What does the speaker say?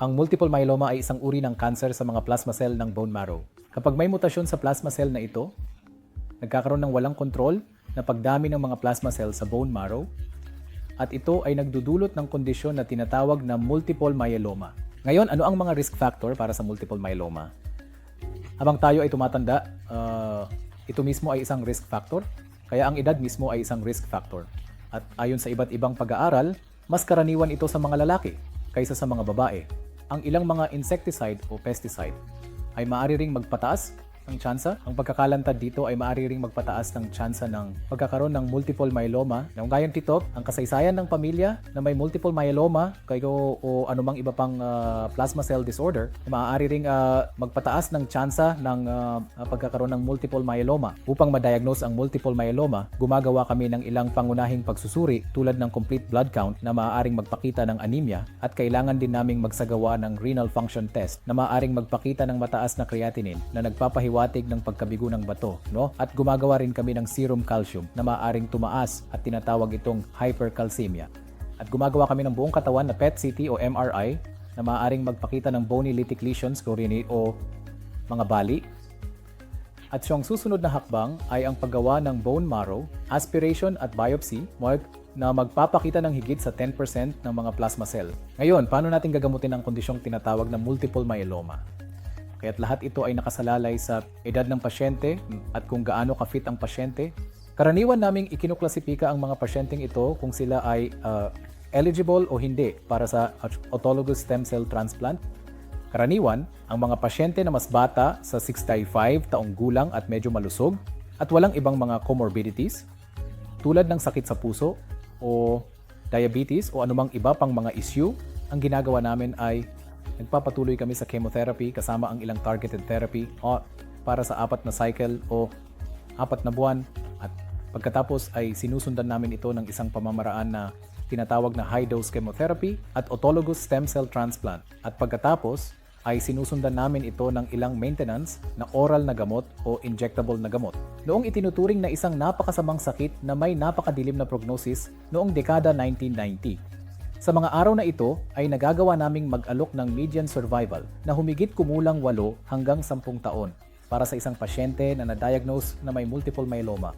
Ang multiple myeloma ay isang uri ng cancer sa mga plasma cell ng bone marrow. Kapag may mutasyon sa plasma cell na ito, nagkakaroon ng walang kontrol na pagdami ng mga plasma cell sa bone marrow at ito ay nagdudulot ng kondisyon na tinatawag na multiple myeloma. Ngayon, ano ang mga risk factor para sa multiple myeloma? Habang tayo ay tumatanda, ah, ito mismo ay isang risk factor, kaya ang edad mismo ay isang risk factor. At ayon sa iba't ibang pag-aaral, mas karaniwan ito sa mga lalaki kaysa sa mga babae. Ang ilang mga insecticide o pesticide ay maaari ring magpataas ng tsansa. Ang pagkakalantad dito ay maaari ring magpataas ng tsansa ng pagkakaroon ng multiple myeloma. Nang gayon tito, ang kasaysayan ng pamilya na may multiple myeloma kayo o anumang iba pang ah, plasma cell disorder, maaari ring ah, magpataas ng tsansa ng ah, pagkakaroon ng multiple myeloma. Upang ma-diagnose ang multiple myeloma, gumagawa kami ng ilang pangunahing pagsusuri tulad ng complete blood count na maaaring magpakita ng anemia at kailangan din naming magsagawa ng renal function test na maaaring magpakita ng mataas na creatinine na nagpapahiwatig ng pagkabigo ng bato, no? At gumagawa rin kami ng serum calcium na maaaring tumaas at tinatawag itong hypercalcemia. At gumagawa kami ng buong katawan na PET CT o MRI na maaaring magpakita ng bony lytic lesions o mga bali at siyang susunod na hakbang ay ang paggawa ng bone marrow, aspiration at biopsy mag- na magpapakita ng higit sa 10% ng mga plasma cell. Ngayon, paano natin gagamutin ang kondisyong tinatawag na multiple myeloma? Kaya't lahat ito ay nakasalalay sa edad ng pasyente at kung gaano ka-fit ang pasyente. Karaniwan naming ikinuklasipika ang mga pasyenteng ito kung sila ay ah, eligible o hindi para sa autologous stem cell transplant Karaniwan, ang mga pasyente na mas bata sa 65 taong gulang at medyo malusog at walang ibang mga comorbidities tulad ng sakit sa puso o diabetes o anumang iba pang mga issue, ang ginagawa namin ay nagpapatuloy kami sa chemotherapy kasama ang ilang targeted therapy o para sa apat na cycle o apat na buwan at pagkatapos ay sinusundan namin ito ng isang pamamaraan na tinatawag na high-dose chemotherapy at autologous stem cell transplant. At pagkatapos ay sinusundan namin ito ng ilang maintenance na oral na gamot o injectable na gamot. Noong itinuturing na isang napakasamang sakit na may napakadilim na prognosis noong dekada 1990. Sa mga araw na ito ay nagagawa naming mag-alok ng median survival na humigit kumulang 8 hanggang 10 taon para sa isang pasyente na na-diagnose na may multiple myeloma.